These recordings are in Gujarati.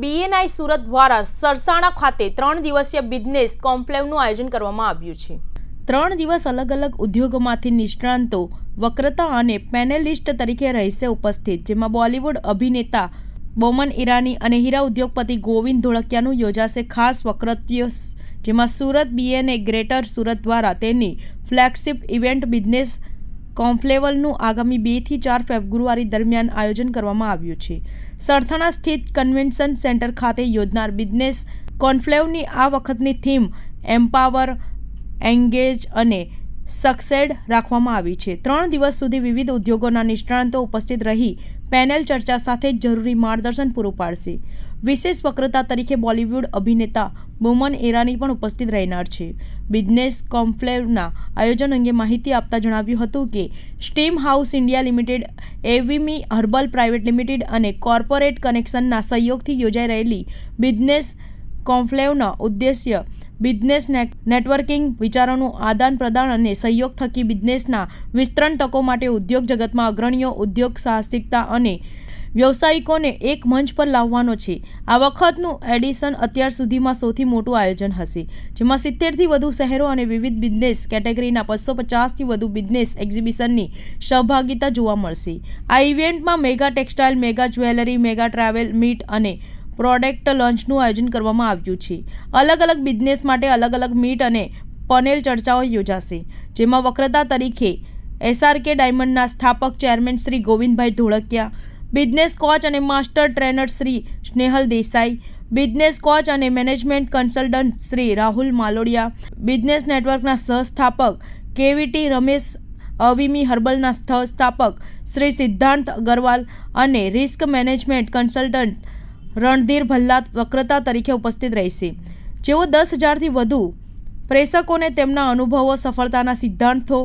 બીએનઆઈ સુરત દ્વારા સરસાણા ખાતે ત્રણ દિવસીય બિઝનેસ કોન્ફ્લેવનું આયોજન કરવામાં આવ્યું છે ત્રણ દિવસ અલગ અલગ ઉદ્યોગોમાંથી નિષ્ણાંતો વક્રતા અને પેનલિસ્ટ તરીકે રહેશે ઉપસ્થિત જેમાં બોલિવૂડ અભિનેતા બોમન ઈરાની અને હીરા ઉદ્યોગપતિ ગોવિંદ ધોળકિયાનું યોજાશે ખાસ વક્રત્ય જેમાં સુરત બીએનએ ગ્રેટર સુરત દ્વારા તેની ફ્લેગશિપ ઇવેન્ટ બિઝનેસ કોન્ફલેવલનું આગામી બેથી ચાર ફેબ્રુઆરી દરમિયાન આયોજન કરવામાં આવ્યું છે સરથાણા સ્થિત કન્વેન્શન સેન્ટર ખાતે યોજનાર બિઝનેસ કોન્ફ્લેવની આ વખતની થીમ એમ્પાવર એન્ગેજ અને સક્સેડ રાખવામાં આવી છે ત્રણ દિવસ સુધી વિવિધ ઉદ્યોગોના નિષ્ણાંતો ઉપસ્થિત રહી પેનલ ચર્ચા સાથે જરૂરી માર્ગદર્શન પૂરું પાડશે વિશેષ વક્રતા તરીકે બોલિવૂડ અભિનેતા બોમન ઈરાની પણ ઉપસ્થિત રહેનાર છે બિઝનેસ કોન્ફ્લેવના આયોજન અંગે માહિતી આપતા જણાવ્યું હતું કે steam house India limited Avimee herbal private limited અને કોર્પોરેટ કનેક્શનના સહયોગથી યોજાઈ રહેલી બિઝનેસ કોન્ફ્લેવનો ઉદ્દેશ્ય બિઝનેસ નેટવર્કિંગ વિચારોનું આદાન પ્રદાન અને સહયોગ થકી બિઝનેસના વિસ્તરણ તકો માટે ઉદ્યોગ જગતમાં અગ્રણીઓ ઉદ્યોગ સાહસિકતા અને વ્યવસાયિકોને એક મંચ પર લાવવાનો છે આ વખતનું એડિશન અત્યાર સુધીમાં સૌથી મોટું આયોજન હશે જેમાં સિત્તેરથી વધુ શહેરો અને વિવિધ બિઝનેસ કેટેગરીના બસો પચાસથી વધુ બિઝનેસ એક્ઝિબિશનની સહભાગિતા જોવા મળશે આ ઇવેન્ટમાં mega textile mega jewellery mega travel meet અને પ્રોડક્ટ લોન્ચનું આયોજન કરવામાં આવ્યું છે અલગ અલગ બિઝનેસ માટે અલગ અલગ મીટ અને પનેલ ચર્ચાઓ યોજાશે જેમાં વક્રતા તરીકે એસઆરકે ડાયમંડના સ્થાપક chairman Shri Govindbhai Dholakia business coach અને master trainer Shri Snehal Desai business coach અને management consultant Shri Rahul માલોડિયા business નેટવર્કના સહસ્થાપક કેવીટી રમેશ અવિમી હર્બલના સહસ્થાપક શ્રી સિદ્ધાંત અગરવાલ અને risk management consultant Randhir Bhalla વક્રતા તરીકે ઉપસ્થિત રહેશે જેઓ દસ હજારથી વધુ પ્રેષકોને તેમના અનુભવો સફળતાના સિદ્ધાંતો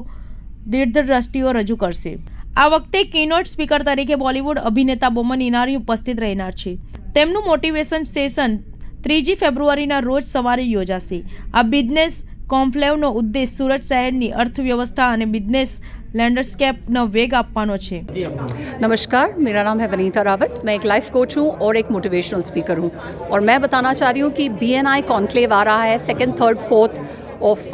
દીર્ઘ દ્રષ્ટિઓ રજૂ કરશે આ વખતે કીનોટ સ્પીકર તરીકે બોલિવૂડ અભિનેતા બોમન ઇનારી ઉપસ્થિત રહેનાર છે તેમનું મોટિવેશન સેશન ત્રીજી ફેબ્રુઆરીના રોજ સવારે યોજાશે આ બિઝનેસ કોમ્ફલેવનો ઉદ્દેશ સુરત શહેરની અર્થવ્યવસ્થા અને બિઝનેસ लैंडस्केप વેગ આપવાનો છે નમસ્કાર मेरा નામ है वनीता રાવત મેં એક લાઈફ कोच हूँ ઓર એક મોટિવેશનલ स्पीकर हूँ और मैं बताना चाह रही हूँ कि बी एन आई कॉन्क्लेव आ रहा है second of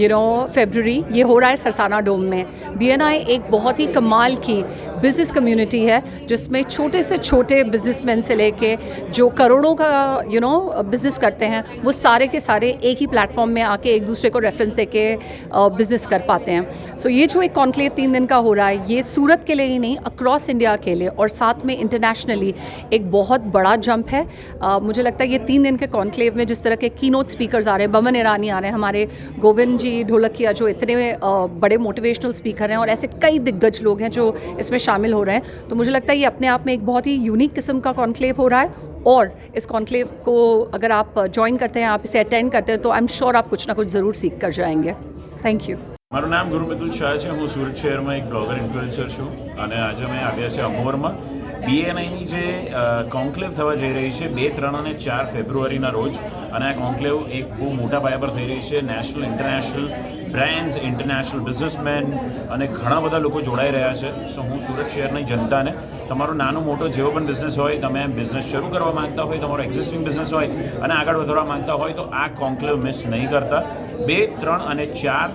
you know February ये हो रहा है सरसाना डोम में बी एक बहुत ही कमाल की बिज़नेस कम्युनिटी है जिसमें छोटे से छोटे बिजनेसमैन से लेके जो करोड़ों का यू नो बिज़नेस करते हैं वो सारे के सारे एक ही प्लेटफॉर्म में आके एक दूसरे को रेफरेंस दे के बिज़नेस कर पाते हैं सो so, ये जो एक कॉन्क्लेव तीन दिन का हो रहा है ये सूरत के लिए ही नहीं अक्रॉस इंडिया के लिए और साथ में इंटरनेशनली एक बहुत बड़ा जंप है uh, मुझे लगता है ये तीन दिन के कॉन्क्लेव में जिस तरह के की नोट स्पीकर आ रहे हैं बमन ईरानी आ रहे हैं हमारे हमारे गोविंद जी ढोलकिया जो इतने बड़े मोटिवेशनल स्पीकर हैं और ऐसे कई दिग्गज लोग हैं जो इसमें शामिल हो रहे हैं तो मुझे लगता है ये अपने आप में एक बहुत ही यूनिक किस्म का कॉन्क्लेव हो रहा है और इस कॉन्क्लेव को अगर आप ज्वाइन करते हैं आप इसे अटेंड करते हैं तो आई एम श्योर आप कुछ ना कुछ ज़रूर सीख कर जाएंगे થેન્ક યુ મારું નામ ગુરુમિતુલ શાહ છે હું સુરત શહેરમાં એક બ્લોગર ઇન્ફ્લુએન્સર છું અને આજે અમે આવ્યા છીએ અમોરમાં બીએનઆઈની જે કોન્કલેવ થવા જઈ રહી છે બે ત્રણ અને ચાર ફેબ્રુઆરીના રોજ અને આ કોન્કલેવ એક બહુ મોટા પાયા પર થઈ રહી છે national international brands international businessman અને ઘણા બધા લોકો જોડાઈ રહ્યા છે સો હું સુરત શહેરની જનતાને તમારો નાનો મોટો જેવો પણ બિઝનેસ હોય તમે બિઝનેસ શરૂ કરવા માગતા હોય તમારો એક્ઝિસ્ટિંગ બિઝનેસ હોય અને આગળ વધારવા માંગતા હોય તો આ કોન્કલેવ મિસ નહીં કરતા બે ત્રણ અને ચાર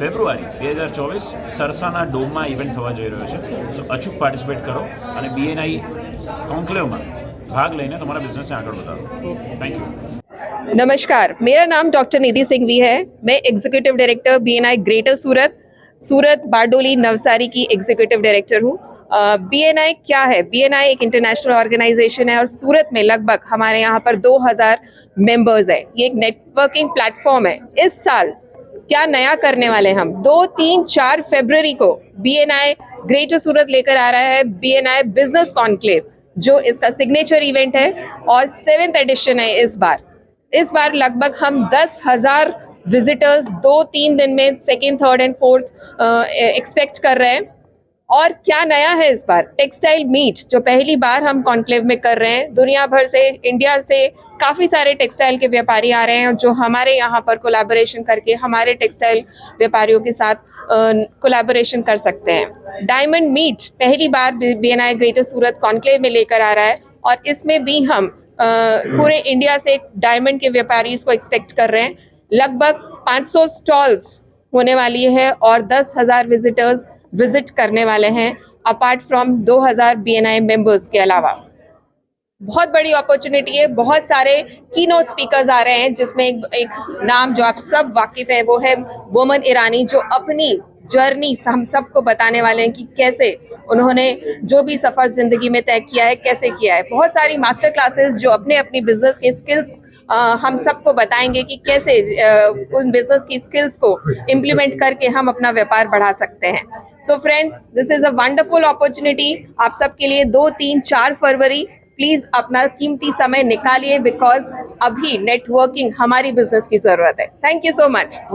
ફેબ્રુઆરી બે હજાર ચોવીસ સરસાના ડોમમાં ઇવેન્ટ થવા જઈ રહ્યો છે સો અચૂક પાર્ટિસિપેટ કરો અને બીએનઆઈ કોન્ક્લેવમાં ભાગ લઈને તમારા બિઝનેસને આગળ વધારો થેન્ક યુ નમસ્કાર મેરા નામ ડૉક્ટર નિધિ સિંઘવી હૈ મેં executive director BNI greater Surat Surat Bardoli Navsari की एग्जीक्यूटिव डायरेक्टर हूँ बी एन आई क्या है बी एन आई एक इंटरनेशनल ऑर्गेनाइजेशन है और सूरत में लगभग हमारे यहाँ पर 2000 मेंबर्स है ये एक नेटवर्किंग प्लेटफॉर्म है इस साल क्या नया करने वाले हम दो तीन चार फेब्रवरी को B N I greater Surat लेकर आ रहा है B N I business conclave जो इसका सिग्नेचर इवेंट है और सेवेंथ एडिशन है इस बार इस बार लगभग हम दस हज़ार विजिटर्स दो तीन दिन में second third and fourth expect कर रहे हैं और क्या नया है इस बार टेक्सटाइल मीट जो पहली बार हम कॉन्क्लेव में कर रहे हैं दुनिया भर से इंडिया से काफ़ी सारे टेक्सटाइल के व्यापारी आ रहे हैं जो हमारे यहाँ पर कोलैबोरेशन करके हमारे टेक्सटाइल व्यापारियों के साथ कोलैबोरेशन कर सकते हैं डायमंड मीट पहली बार B N I greater Surat conclave में लेकर आ रहा है और इसमें भी हम आ, पूरे इंडिया से डायमंड के व्यापारी इसको एक्सपेक्ट कर रहे हैं लगभग 500 स्टॉल्स होने वाली है और दस हज़ार विजिटर्स विजिट करने वाले हैं अपार्ट फ्रॉम 2000 हज़ार मेंबर्स के अलावा बहुत बड़ी अपॉर्चुनिटी है बहुत सारे की स्पीकर्स आ रहे हैं जिसमें एक, एक नाम जो आप सब वाकिफ है वो है वोमन ईरानी जो अपनी जर्नी हम सबको बताने वाले हैं कि कैसे उन्होंने जो भी सफ़र ज़िंदगी में तय किया है कैसे किया है बहुत सारी मास्टर क्लासेस जो अपने अपनी बिजनेस के स्किल्स हम सबको बताएंगे कि कैसे उन बिजनेस की स्किल्स को इम्प्लीमेंट करके हम अपना व्यापार बढ़ा सकते हैं so friends this is a wonderful opportunity आप सबके लिए दो तीन चार फरवरी प्लीज़ अपना कीमती समय निकालिए बिकॉज अभी नेटवर्किंग हमारी बिजनेस की ज़रूरत है थैंक यू सो मच